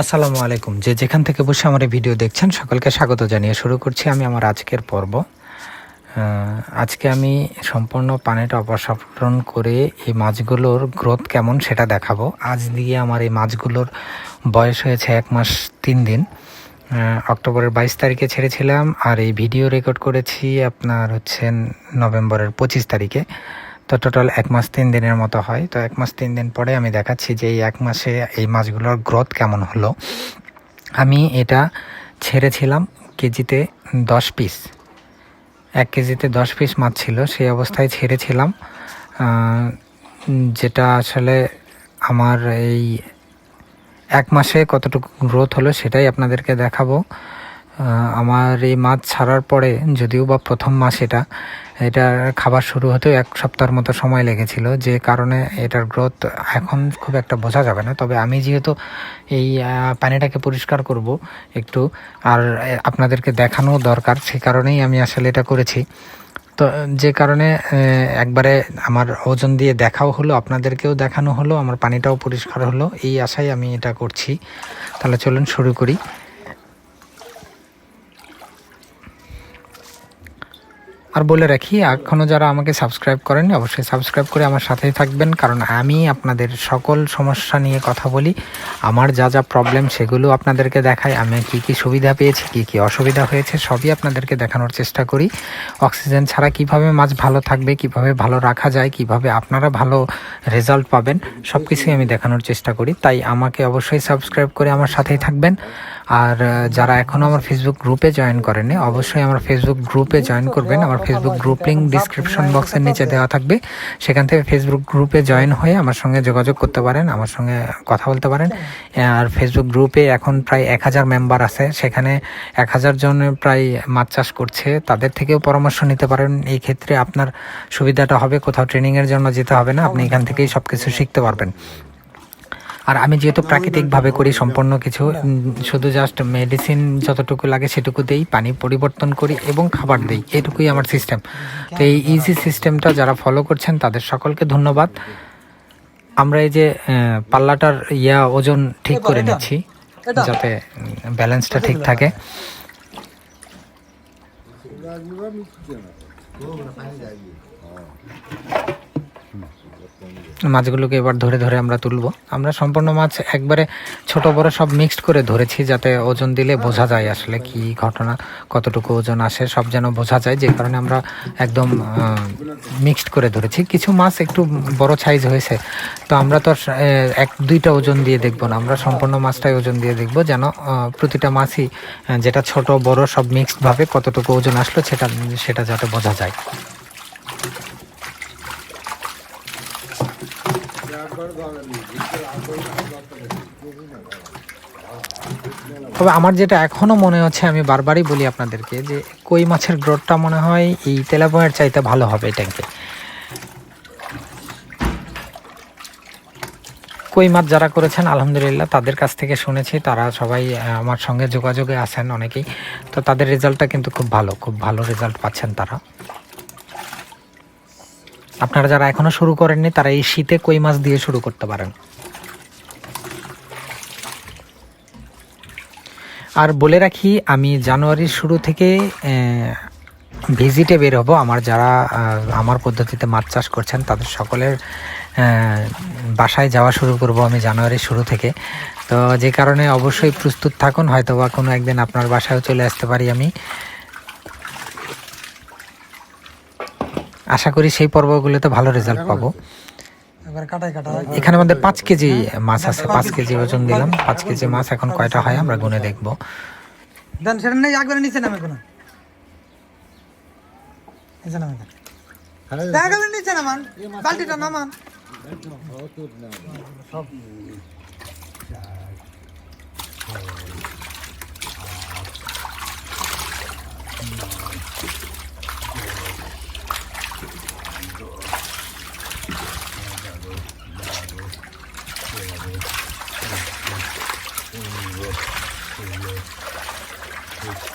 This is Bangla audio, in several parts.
আসসালামু আলাইকুম। যে যেখান থেকে বসে আমার এই ভিডিও দেখছেন, সকলকে স্বাগত জানিয়ে শুরু করছি আমি আমার আজকের পর্ব। আজকে আমি সম্পূর্ণ পানিটা অপসারণ করে এই মাছগুলোর গ্রোথ কেমন সেটা দেখাবো। আজ দিয়ে আমার এই মাছগুলোর বয়স হয়েছে এক মাস তিন দিন। অক্টোবরের বাইশ তারিখে ছেড়েছিলাম আর এই ভিডিও রেকর্ড করেছি আপনার হচ্ছে নভেম্বরের পঁচিশ তারিখে। তো টোটাল এক মাস তিন দিনের মতো হয়। তো এক মাস তিন দিন পরে আমি দেখাচ্ছি যে এই এক মাসে এই মাছগুলোর গ্রোথ কেমন হলো। আমি এটা ছেড়েছিলাম কেজিতে দশ পিস এক কেজিতে দশ পিস মাছ ছিল, সেই অবস্থায় ছেড়েছিলাম। যেটা আসলে আমার এই এক মাসে কতটুকু গ্রোথ হলো সেটাই আপনাদেরকে দেখাবো। আমার এই মাছ ছাড়ার পরে যদিও বা প্রথম মাস এটা এটা খাবার শুরু হতেও এক সপ্তাহের মতো সময় লেগেছিল, যে কারণে এটার গ্রোথ এখন খুব একটা বোঝা যাবে না। তবে আমি যেহেতু এই পানিটাকে পরিষ্কার করব একটু, আর আপনাদেরকে দেখানো দরকার, সে কারণেই আমি আসলে এটা করেছি। তো যে কারণে একবারে আমার ওজন দিয়ে দেখাও হলো, আপনাদেরকেও দেখানো হলো, আমার পানিটাও পরিষ্কার হলো, এই আশায় আমি এটা করছি। তাহলে চলুন শুরু করি। আর বলে রাখি এখনও যারা আমাকে সাবস্ক্রাইব করেন অবশ্যই সাবস্ক্রাইব করে আমার সাথেই থাকবেন। কারণ আমি আপনাদের সকল সমস্যা নিয়ে কথা বলি। আমার যা যা প্রবলেম সেগুলো আপনাদেরকে দেখাই। আমি কি কি সুবিধা পেয়েছি, কি কি অসুবিধা হয়েছে, সবই আপনাদেরকে দেখানোর চেষ্টা করি। অক্সিজেন ছাড়া কীভাবে মাছ ভালো থাকবে, কীভাবে ভালো রাখা যায়, কীভাবে আপনারা ভালো রেজাল্ট পাবেন সব কিছুই আমি দেখানোর চেষ্টা করি। তাই আমাকে অবশ্যই সাবস্ক্রাইব করে আমার সাথেই থাকবেন। আর যারা এখনও আমার ফেসবুক গ্রুপে জয়েন করেনি, অবশ্যই আমার ফেসবুক গ্রুপে জয়েন করবেন। আমার ফেসবুক গ্রুপ লিঙ্ক ডিসক্রিপশন বক্সের নিচে দেওয়া থাকবে। সেখান থেকে ফেসবুক গ্রুপে জয়েন হয়ে আমার সঙ্গে যোগাযোগ করতে পারেন, আমার সঙ্গে কথা বলতে পারেন। আর ফেসবুক গ্রুপে এখন প্রায় এক হাজার মেম্বার আছে। সেখানে এক হাজার জন প্রায় মাছ চাষ করছে। তাদের থেকেও পরামর্শ নিতে পারেন। এই ক্ষেত্রে আপনার সুবিধাটা হবে। কোথাও ট্রেনিংয়ের জন্য যেতে হবে না। আপনি এখান থেকেই সব কিছু শিখতে পারবেন। আর আমি যেহেতু প্রাকৃতিকভাবে করি সম্পূর্ণ কিছু শুধু জাস্ট মেডিসিন যতটুকু লাগে সেটুকু দেই, পানি পরিবর্তন করি এবং খাবার দেই, এটুকুই আমার সিস্টেম তো এই ইজি সিস্টেমটা যারা ফলো করছেন, তাদের সকলকে ধন্যবাদ। আমরা এই যে পাল্লাটার ইয়া, ওজন ঠিক করে নিচ্ছি, যাতে ব্যালেন্সটা ঠিক থাকে। মাছগুলোকে এবার ধরে ধরে আমরা তুলবো। আমরা সম্পূর্ণ মাছ একবারে ছোট বড় সব মিক্সড করে ধরেছি যাতে ওজন দিলে বোঝা যায় আসলে কি ঘটনা, কতটুকু ওজন আসে, সব যেন বোঝা যায়। যে কারণে আমরা একদম মিক্সড করে ধরেছি। কিছু মাছ একটু বড় সাইজ হয়েছে। তো আমরা তো এক দুইটা ওজন দিয়ে দেখব না। আমরা সম্পূর্ণ মাছটাই ওজন দিয়ে দেখব যেন প্রতিটা মাছই যেটা ছোট বড় সব মিক্সড ভাবে কতটুকু ওজন আসলো সেটা সেটা যাতে বোঝা যায়। তবে আমার যেটা এখনও মনে হচ্ছে, আমি বারবারই বলি আপনাদেরকে যে কই মাছের গ্রোথটা মনে হয় এই তেলাপয়ের চাইতে ভালো হবে এটাকে কই মাছ যারা করেছেন, আলহামদুলিল্লাহ, তাদের কাছ থেকে শুনেছি, তারা সবাই আমার সঙ্গে যোগাযোগে আছেন অনেকেই। তো তাদের রেজাল্টটা কিন্তু খুব ভালো খুব ভালো রেজাল্ট পাচ্ছেন তারা। আপনারা যারা এখনও শুরু করেননি, তারা এই শীতে কই মাছ দিয়ে শুরু করতে পারেন। আর বলে রাখি, আমি জানুয়ারির শুরু থেকে ভিজিটে বের হব। আমার যারা আমার পদ্ধতিতে মাছ চাষ করছেন, তাদের সকলের বাসায় যাওয়া শুরু করব আমি জানুয়ারির শুরু থেকে। তো যে কারণে অবশ্যই প্রস্তুত থাকুন হয়তো বা কোনো একদিন আপনার বাসায়ও চলে আসতে পারি আমি। আশা করি সেই পর্বগুলোতে ভালো রেজাল্ট পাবো। এখানে আমাদের পাঁচ কেজি মাছ আছে পাঁচ কেজি ওজন দিলাম। পাঁচ কেজি মাছ এখন কয়টা হয় আমরা গুনে দেখব। সেটা নেই নামে কোনো। নামান। সব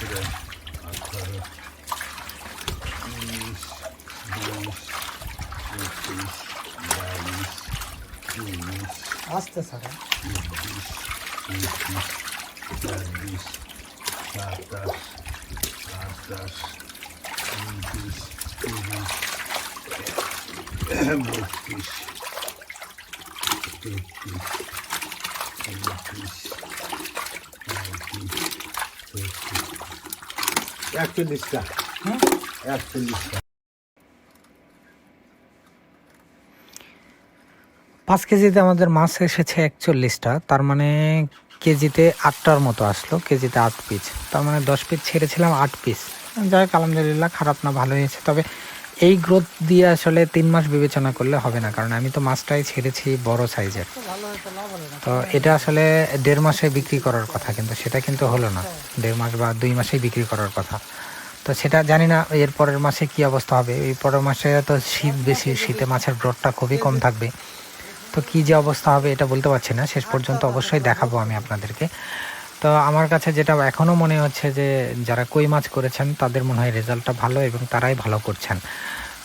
şuraya atarı. Yüz, yüz, yüz, yüz, yüz, Az da sana. Yüz, yüz, yüz, yüz, Kardeş, kardeş, yüz, yüz, yüz, yüz, yüz, yüz, একচল্লিশটা। একচল্লিশটা। পাঁচ কেজিতে আমাদের মাছ এসেছে একচল্লিশটা, তার মানে কেজিতে আটটার মতো আসলো, কেজিতে আট পিস তার মানে দশ পিস ছেড়েছিলাম, আট পিস যাই হোক, আলহামদুলিল্লাহ, খারাপ না ভালো হয়েছে। তবে এই গ্রোথ দিয়ে আসলে তিন মাস বিবেচনা করলে হবে না কারণ আমি তো মাছটাই ছেড়েছি বড় সাইজের তো এটা আসলে দেড় মাসে বিক্রি করার কথা কিন্তু সেটা কিন্তু হলো না। দেড় মাস বা দুই মাসেই বিক্রি করার কথা। তো সেটা জানি না এর পরের মাসে কি অবস্থা হবে? এই পরের মাসে তো শীত বেশি শীতে মাছের গ্রোথটা খুবই কম থাকবে। তো কি যে অবস্থা হবে এটা বলতে পারছি না শেষ পর্যন্ত অবশ্যই দেখাবো আমি আপনাদেরকে। তো আমার কাছে যেটা এখনও মনে হচ্ছে যে, যারা কই মাছ করেছেন, তাদের মনে হয় রেজাল্টটা ভালো এবং তারাই ভালো করছেন।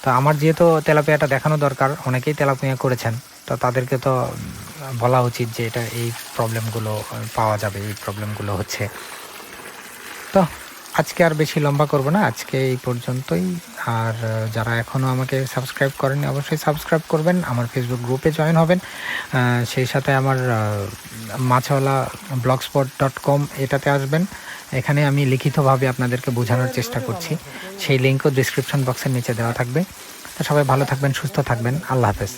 তো আমার যেহেতু তেলাপিয়াটা দেখানো দরকার, অনেকেই তেলাপিয়া করেছেন, তো তাদেরকে তো বলা উচিত যে, এটা এই প্রবলেমগুলো পাওয়া যাবে, এই প্রবলেমগুলো হচ্ছে। তো আজকে আর বেশি লম্বা করব না, আজকে এই পর্যন্তই। আর যারা এখনও আমাকে সাবস্ক্রাইব করেনি অবশ্যই সাবস্ক্রাইব করবেন। আমার ফেসবুক গ্রুপে জয়েন হবেন। সেই সাথে আমার Machhwala blogspot dot com এটাতে আসবেন। এখানে আমি লিখিতভাবে আপনাদেরকে বোঝানোর চেষ্টা করছি। সেই লিঙ্কও ডিসক্রিপশন বক্সের নিচে দেওয়া থাকবে। তো সবাই ভালো থাকবেন, সুস্থ থাকবেন। আল্লাহ হাফেজ।